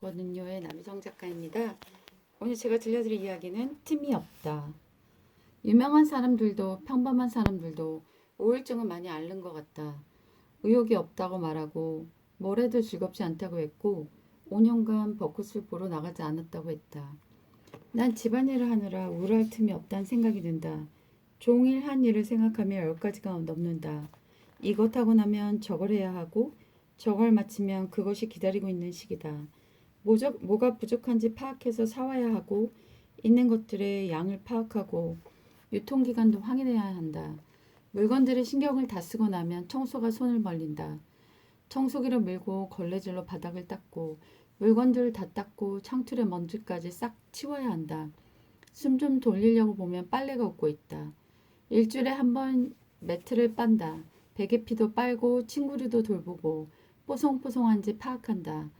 거는요의 남성 작가입니다. 오늘 제가 들려드릴 이야기는 틈이 없다. 유명한 사람들도 평범한 사람들도 우울증은 많이 앓는 것 같다. 의욕이 없다고 말하고 뭘 해도 즐겁지 않다고 했고 5년간 벚꽃을 보러 나가지 않았다고 했다. 난 집안일을 하느라 우울할 틈이 없다는 생각이 든다. 종일 한 일을 생각하며 열 가지가 넘는다. 이것 하고 나면 저걸 해야 하고 저걸 마치면 그것이 기다리고 있는 시기다. 뭐적, 뭐가 부족한지 파악해서 사와야 하고 있는 것들의 양을 파악하고 유통기간도 확인해야 한다. 물건들의 신경을 다 쓰고 나면 청소가 손을 벌린다. 청소기를 밀고 걸레질로 바닥을 닦고 물건들을 다 닦고 창틀의 먼지까지 싹 치워야 한다. 숨 좀 돌리려고 보면 빨래가 웃고 있다. 일주일에 한 번 매트를 빤다. 베개피도 빨고 친구들도 돌보고 뽀송뽀송한지 파악한다.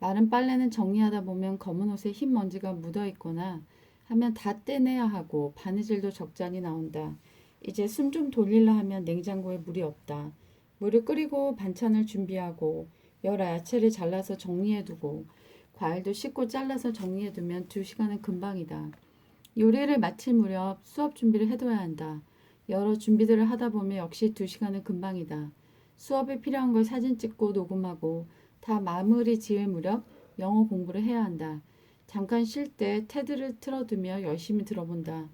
마른 빨래는 정리하다 보면 검은 옷에 흰 먼지가 묻어 있거나 하면 다 떼내야 하고 바느질도 적잖이 나온다. 이제 숨 좀 돌릴라 하면 냉장고에 물이 없다. 물을 끓이고 반찬을 준비하고 여러 야채를 잘라서 정리해두고 과일도 씻고 잘라서 정리해두면 두 시간은 금방이다. 요리를 마칠 무렵 수업 준비를 해둬야 한다. 여러 준비들을 하다 보면 역시 두 시간은 금방이다. 수업에 필요한 걸 사진 찍고 녹음하고 다 마무리 지을 무렵 영어 공부를 해야 한다. 잠깐 쉴 때 테드를 틀어두며 열심히 들어본다.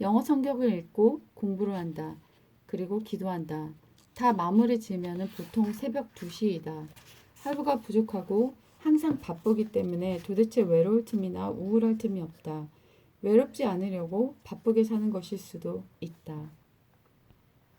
영어 성격을 읽고 공부를 한다. 그리고 기도한다. 다 마무리 지으면 보통 새벽 2시이다. 할부가 부족하고 항상 바쁘기 때문에 도대체 외로울 틈이나 우울할 틈이 없다. 외롭지 않으려고 바쁘게 사는 것일 수도 있다.